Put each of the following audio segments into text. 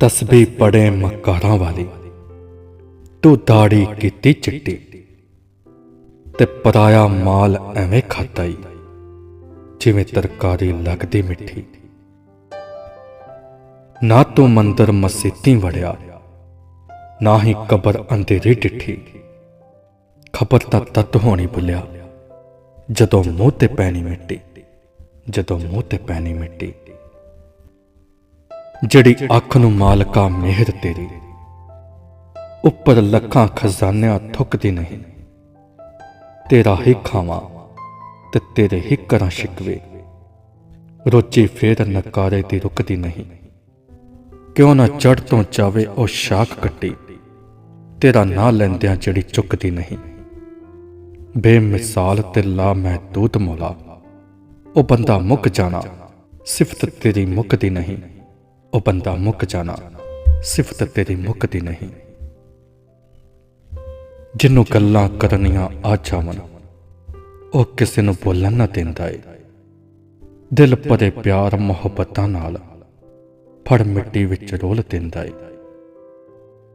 ਤਸਬੀਹ ਪੜੇ ਮਕਾਰਾਂ ਵਾਲੀ। ਤੂੰ ਦਾੜੀ ਕੀਤੀ ਚਿੱਟੀ ਤੇ ਪਰਾਇਆ ਮਾਲ ਐਵੇਂ ਖਾਤਾ ਜਿਵੇਂ ਤਰਕਾਰੀ ਲੱਗਦੀ ਮਿੱਠੀ। ਨਾ ਤੂੰ ਮੰਦਰ ਮਸੀਤੀ ਵੜਿਆ, ਨਾ ਹੀ ਕਬਰ ਅੰਧੇਰੀ ਡਿੱਠੀ। ਖਬਰ ਤਾਂ ਤਤ ਹੋਣੀ ਭੁੱਲਿਆ, ਜਦੋਂ ਮੂੰਹ ਤੇ ਪੈਣੀ ਮਿੱਟੀ, ਜਦੋਂ ਮੂੰਹ ਤੇ ਪੈਣੀ ਮਿੱਟੀ। ਜਿਹੜੀ ਅੱਖ ਨੂੰ ਮਾਲਕਾ ਮਿਹਰ ਤੇਰੀ। ਉੱਪਰ ਲੱਖਾਂ ਖਜ਼ਾਨਿਆਂ ਥੁੱਕਦੀ ਨਹੀਂ। ਤੇਰਾ ਹੀ ਖਾਵਾਂ ਤੇ ਤੇਰੇ ਹੀ ਕਰਾਂ ਸ਼ਿਕਵੇ ਰੋਚੀ ਫੇਰ ਨਕਾਰੇ ਦੀ ਰੁਕਦੀ ਨਹੀਂ। ਕਿਉਂ ਨਾ ਚੜ ਤੋਂ ਚਾਵੇ ਉਹ ਸ਼ਾਖ ਕੱਟੀ। ਤੇਰਾ ਨਾਂ ਲੈਂਦਿਆਂ ਜਿਹੜੀ ਚੁੱਕਦੀ ਨਹੀਂ। ਬੇਮਿਸਾਲ ਤੇ ਲਾ ਮੈਂ ਮਹਦੂਦ ਮੌਲਾ। ਉਹ ਬੰਦਾ ਮੁੱਕ ਜਾਣਾ, ਸਿਫਤ ਤੇਰੀ ਮੁੱਕਦੀ ਨਹੀਂ। ਉਹ ਬੰਦਾ ਮੁੱਕ ਜਾਣਾ ਸਿਫਤ ਤੇਰੀ ਮੁੱਕਦੀ ਨਹੀਂ। ਜਿਹਨੂੰ ਗੱਲਾਂ ਕਰਨੀਆਂ ਆ ਜਾਵਣ, ਉਹ ਕਿਸੇ ਨੂੰ ਬੋਲਣ ਨਾ ਦਿੰਦਾ ਏ। ਦਿਲ ਭਰੇ ਪਿਆਰ ਮੁਹੱਬਤਾਂ ਨਾਲ ਫੜ ਮਿੱਟੀ ਵਿੱਚ ਰੋਲ ਦਿੰਦਾ ਏ।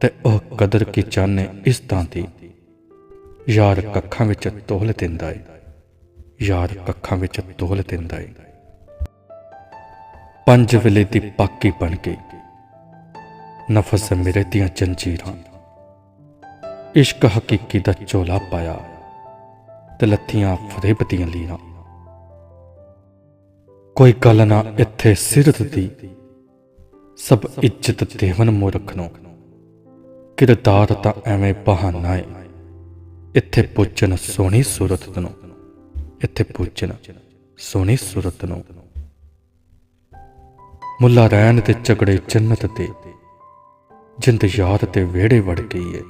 ਤੇ ਉਹ ਕਦਰ ਕੀ ਚਾਹਨੇ ਇਸ ਤਾਂ ਦੀ? ਯਾਰ ਕੱਖਾਂ ਵਿੱਚ ਤੋਲ ਦਿੰਦਾ ਏ। ਯਾਰ ਕੱਖਾਂ ਵਿੱਚ ਤੋਲ ਦਿੰਦਾ ਏ। ਪੰਜ ਵੇਲੇ ਦੀ ਪਾਕੀ ਬਣ ਗਈ। ਨਫਸ ਮੇਰੇ ਦੀਆਂ ਜੰਜੀਰਾਂ। ਇਸ਼ਕ ਹਕੀਕੀ ਦਾ ਚੋਲਾ ਪਾਇਆ ਤੇ ਲੱਥੀਆਂ ਫਰੇਬ ਦੀਆਂ ਲੀਰਾਂ। ਕੋਈ ਗੱਲ ਨਾ ਇੱਥੇ ਸਿਰਤ ਦੀ। ਸਭ ਇੱਜ਼ਤ ਦੇਵਨ ਮੂਰਖ ਨੂੰ। ਕਿਰਦਾਰ ਤਾਂ ਐਵੇਂ ਬਹਾਨਾ ਏ। ਇੱਥੇ ਪੁੱਛਣ ਸੋਹਣੀ ਸੂਰਤ ਨੂੰ। ਇੱਥੇ ਪੁੱਛਣ ਸੋਹਣੀ ਸੂਰਤ ਨੂੰ। ਮੁੱਲਾ ਰਹਿਣ ਤੇ ਝਗੜੇ ਜੰਨਤ ਤੇ। ਜਿੰਦ ਯਾਦ ਤੇ ਵਿਹੜੇ ਵੜ ਗਈ ਏ।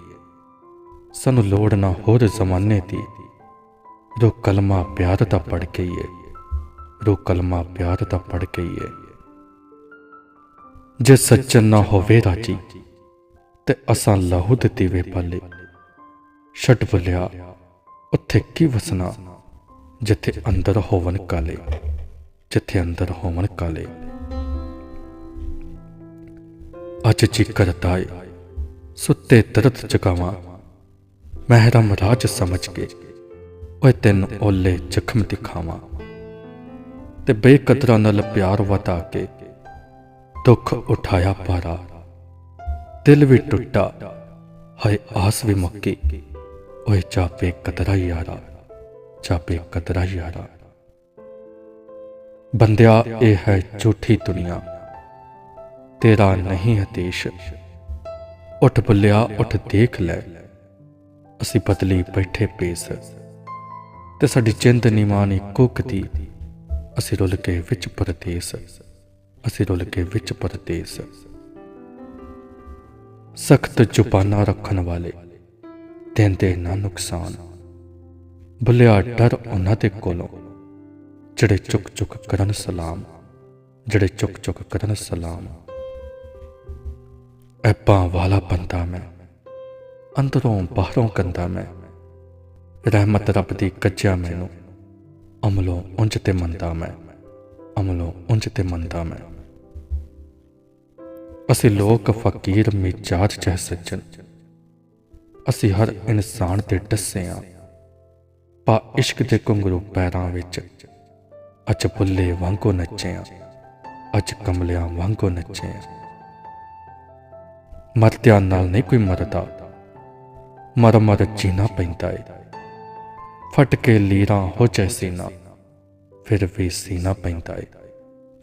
ਸਾਨੂੰ ਲੋੜ ਨਾ ਹੋਰ ਜ਼ਮਾਨੇ ਦੀ। ਰੋ ਕਲਮਾ ਪਿਆਰ ਦਾ ਪੜ ਗਈ ਏ। ਰੋ ਕਲਮਾ ਪਿਆਰ ਦਾ ਪੜ ਗਈ ਏ। ਜੇ ਸੱਚਨ ਨਾ ਹੋਵੇ ਰਾਜੀ, ਤੇ ਅਸਾਂ ਲਹੂ ਦਿੱਤੀ ਵੇ ਪਾਲੇ। ਛੱਡ ਬੁਲਿਆ, ਉੱਥੇ ਕੀ ਵਸਣਾ? ਜਿੱਥੇ ਅੰਦਰ ਹੋਵਨ ਕਾਲੇ, ਜਿੱਥੇ ਅੰਦਰ ਹੋਵਨ ਕਾਲੇ। ਅੱਜ ਜੀ ਕਰਦਾ ਸੁੱਤੇ ਦਰਦ ਜਗਾਵਾਂ। ਮਹਿਰਮ ਰਾਜ ਸਮਝ ਕੇ ਓਏ ਤੈਨੂੰ ਓਲੇ ਜ਼ਖਮ ਦਿਖਾਵਾਂ। ਤੇ ਬੇਕਦਰਾਂ ਨਾਲ ਪਿਆਰ ਵਤਾ ਕੇ ਦੁੱਖ ਉਠਾਇਆ ਪਾਰਾ। ਦਿਲ ਵੀ ਟੁੱਟਾ, ਹਾਏ ਆਸ ਵੀ ਮੁੱਕੀ। ਓਏ ਚਾਪੇ ਕਤਰਾ ਯਾਰਾ ਚਾਪੇ ਕਤਰਾ ਯਾਰਾ। ਬੰਦਿਆ, ਇਹ ਹੈ ਝੂਠੀ ਦੁਨੀਆ। ਤੇਰਾ ਨਹੀਂ ਹਤੇਸ਼। ਉੱਠ ਬੁੱਲਿਆ, ਉੱਠ ਦੇਖ ਲੈ। ਅਸੀਂ ਬਦਲੀ ਬੈਠੇ ਪੇਸ। ਤੇ ਸਾਡੀ ਚਿੰਤ ਨਿਮਾਨੀ ਕੁੱਕਦੀ ਅਸੀਂ ਰੁੱਲ ਕੇ ਵਿੱਚ ਪਰਦੇਸ। ਅਸੀਂ ਰੁੱਲ ਕੇ ਵਿੱਚ ਪਰਦੇਸ। ਸਖਤ ਜ਼ੁਬਾਨਾਂ ਰੱਖਣ ਵਾਲੇ। ਦਿੰਦੇ ਨਾ ਨੁਕਸਾਨ। ਬੁੱਲਿਆ, ਡਰ ਉਹਨਾਂ ਦੇ ਕੋਲੋਂ। ਜਿਹੜੇ ਚੁੱਕ ਚੁੱਕ ਕਰਨ ਸਲਾਮ। ਜਿਹੜੇ ਚੁੱਕ ਚੁੱਕ ਕਰਨ ਸਲਾਮ। ਐਪਾਂ ਵਾਲਾ ਬੰਦਾ ਮੈਂ, ਅੰਦਰੋਂ ਬਾਹਰੋਂ ਕੰਦਾ ਮੈਂ। ਰਹਿਮਤ ਰੱਬ ਦੀ ਕੱਜਿਆ ਮੈਨੂੰ, ਅਮਲੋਂ ਉਂਝ ਤੇ ਮੰਦਾ ਮੈਂ, ਅਮਲੋਂ ਉਂਝ ਤੇ ਮੰਦਾ ਮੈਂ। ਅਸੀਂ ਲੋਕ ਫਕੀਰ ਮਿਜਾਜ ਜਹ ਸੱਜਣ, ਅਸੀਂ ਹਰ ਇਨਸਾਨ ਤੇ ਡੱਸੇ ਆ। ਪਾ ਇਸ਼ਕ ਦੇ ਘੁੰਗਰੂ ਪੈਰਾਂ ਵਿੱਚ, ਅੱਜ ਬੁੱਲੇ ਵਾਂਗੋ ਨੱਚੇ ਆ, ਅੱਜ ਕਮਲਿਆਂ ਵਾਂਗੋ ਨੱਚੇ ਆ। ਮਰਦਿਆਂ ਨਾਲ ਨਹੀਂ ਕੋਈ ਮਰਦਾ। ਮਰ ਮਰ ਜੀਣਾ ਪੈਂਦਾ ਏ। ਫਟ ਕੇ ਲੀਰਾਂ ਹੋ ਚੈ ਸੀਨਾ। ਫਿਰ ਵੀ ਸੀਨਾ ਪੈਂਦਾ ਏ।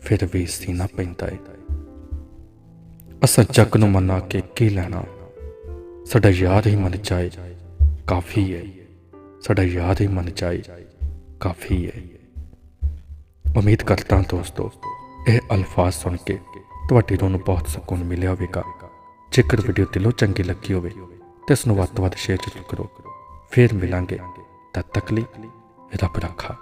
ਫਿਰ ਵੀ ਸੀਨਾ ਪੈਂਦਾ ਏ। ਅਸਾਂ ਚੱਕ ਨੂੰ ਮਨਾ ਕੇ ਕੀ ਲੈਣਾ? ਸਾਡਾ ਯਾਦ ਹੀ ਮਨ ਜਾਏ। ਕਾਫੀ ਏ। ਸਾਡਾ ਯਾਦ ਹੀ ਮਨ ਜਾਏ। ਕਾਫੀ ਏ। ਉਮੀਦ ਕਰਦਾ ਹਾਂ ਦੋਸਤੋ, ਇਹ ਅਲਫਾਜ਼ ਸੁਣ ਕੇ ਤੁਹਾਡੇ ਰੂਹ ਨੂੰ ਬਹੁਤ ਸਕੂਨ ਮਿਲਿਆ ਹੋਵੇਗਾ। ਜੇਕਰ ਵੀਡੀਓ ਦਿਲੋਂ ਚੰਗੀ ਲੱਗੀ ਹੋਵੇ, ਤੇ ਇਸ ਨੂੰ ਵੱਧ ਤੋਂ ਵੱਧ ਸ਼ੇਅਰ ਜ਼ਰੂਰ ਕਰੋ। ਫੇਰ ਮਿਲਾਂਗੇ ਤਦ ਤੱਕ ਲਈ ਰੱਬ ਰੱਖਾ।